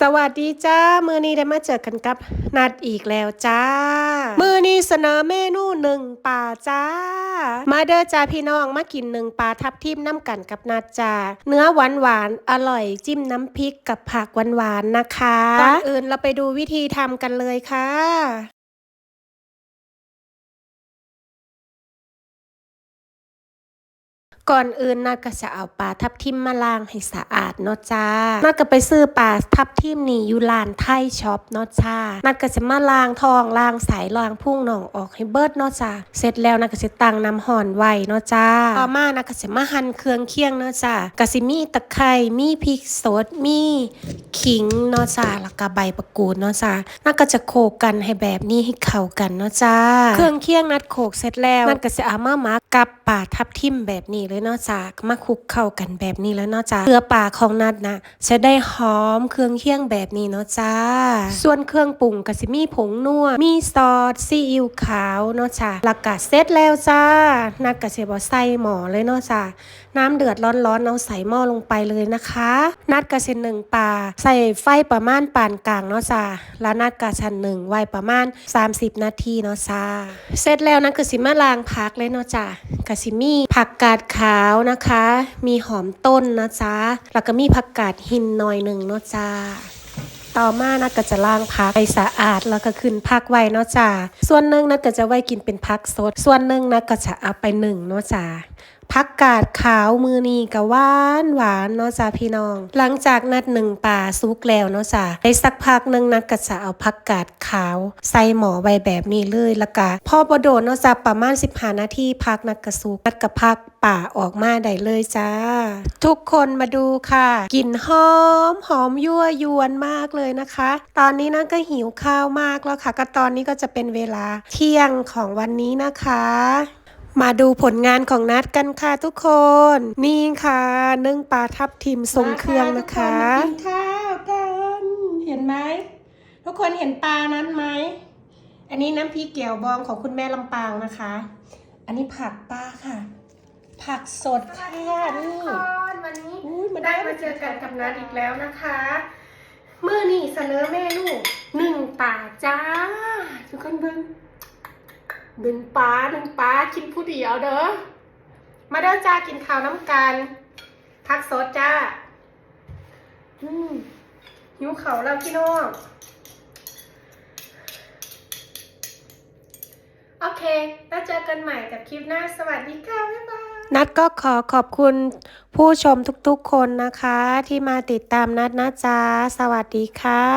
สวัสดีจ้า มือนี้ได้มาเจอกันกับนัดอีกแล้วจ้า มือนี้เสนอเมนูหนึ่งป่าจ้า มาเด้อจ้าพี่น้องมากินหนึ่งปลาทับทิมน้ำกันกับนัดจ้า เนื้อหวานหวานอร่อยจิ้มน้ำพริกกับผักหวานหวานนะคะก่อนอื่นเราไปดูวิธีทำกันเลยค่ะ ก่อนอื่นนัดก็จะเอาปลาทับทิมมาล้างให้สะอาดเนาะจ้านัดก็ไปซื้อปลาทับทิมนี่อยู่ร้านไทยช็อปเนาะจ้านัดก็จะมาล้างทองล้างสายล้างพุ่งหนองออกให้เบิดเนาะจ้าเสร็จแล้วนัดก็จะตั้งน้ำห่อนไว้เนาะจ้าต่อมานัดก็จะมาหั่นเครื่องเคียงเนาะจ้ากะสิมีตะไคร้มีพริกสดมีขิงเนาะจ้าแล้วก็ใบประกูดเนาะจ้านัดก็จะโขกกันให้แบบนี้ให้เข้ากันเนาะจ้าเครื่องเคียงนัดโขกเสร็จแล้วนัดก็จะเอามาหมักกับปลาทับทิมแบบนี้เลยเนาะจ้ามาคลุกเข้ากันแบบนี้แล้วเนาะจ้าเกลือปลาของนัดนะจะได้หอมเครื่องเคียงแบบนี้เนาะจ้า ส่วนเครื่องปรุงก็สิมีผงนัวมีซอสซีอิ๊วขาวเนาะจ้าแล้วก็เสร็จแล้วจ้า นัดก็สิบ่ใส่หม้อเลยเนาะจ้าน้ำเดือดร้อนๆเอาใส่หม้อลงไปเลยนะคะ นัดกระเซ็นหนึ่งปลาใส่ไฟประมาณปานกลางเนาะจ้าแล้วนัดกระชันหนึ่งไว้ประมาณ 30 นาทีเนาะจ้าเสร็จแล้วนัดก็สิมาล้างผักเลยเนาะจ้ากะสิมีผักกาดขาว นะคะ มีหอมต้นนะจ๊ะแล้วก็มีผักกาดหินหน่อยหนึ่งเนาะจ้าต่อมานัดก็จะล้างผักให้สะอาดแล้วก็ขึ้นพักไว้เนาะจ้าส่วนหนึ่งนัดก็จะไว้กินเป็นพักสด ส่วนหนึ่งนัดก็จะเอาไปหนึ่งเนาะจ้า ผักกาดขาวมือนีกะหวานหวานเนาะจ้าพี่น้อง หลังจากนัดหนึ่งป่าซุกแล้วเนาะจ้าได้สักพักหนึ่งนัดก็จะเอาผักกาดขาว ใส่หมอไว้แบบนี้เลยล้วก็พอประโดดเนาะจ้าประมาณ15นาทีพักนัดกระซุกนัดกระพักป่าออกมาได้เลยจ้า ทุกคนมาดูค่ะกลิ่นหอมหอมยั่วยวนมากเลยนะคะ ตอนนี้นัดก็หิวข้าวมากแล้วค่ะ ก็ตอนนี้ก็จะเป็นเวลาเที่ยงของวันนี้นะคะ มาดูผลงานของนัดกันค่ะทุกคน นี่ค่ะนึ่งปลาทับทิมทรงเครื่องนะคะกินข้าวกันเห็นไหมทุกคนเห็นปลานั้นไหมอันนี้น้ำพริกเกี่ยวบองของคุณแม่ลำปางนะคะ อันนี้ผักป้าค่ะ ผักสดค่ะนี่วันนี้อุ้ยมาได้มาเจอกันกับนัดอีกแล้วนะคะเมื่อนี่เสนอเมนูหนึ่งป่าจ้าทุกคนเบิ่ง หนึ่งปลาหนึ่งปลากินผู้เดียวเด้อ มาเด้อจ้ากินข้าวน้ำกันผักสดจ้า อืมหิวเขาแล้วพี่น้อง โอเค แล้วเจอกันใหม่กับคลิปหน้า สวัสดีค่ะ บ๊ายบาย นัดก็ขอขอบคุณผู้ชมทุกๆคนนะคะ ที่มาติดตามนัดนะจ๊ะ สวัสดีค่ะ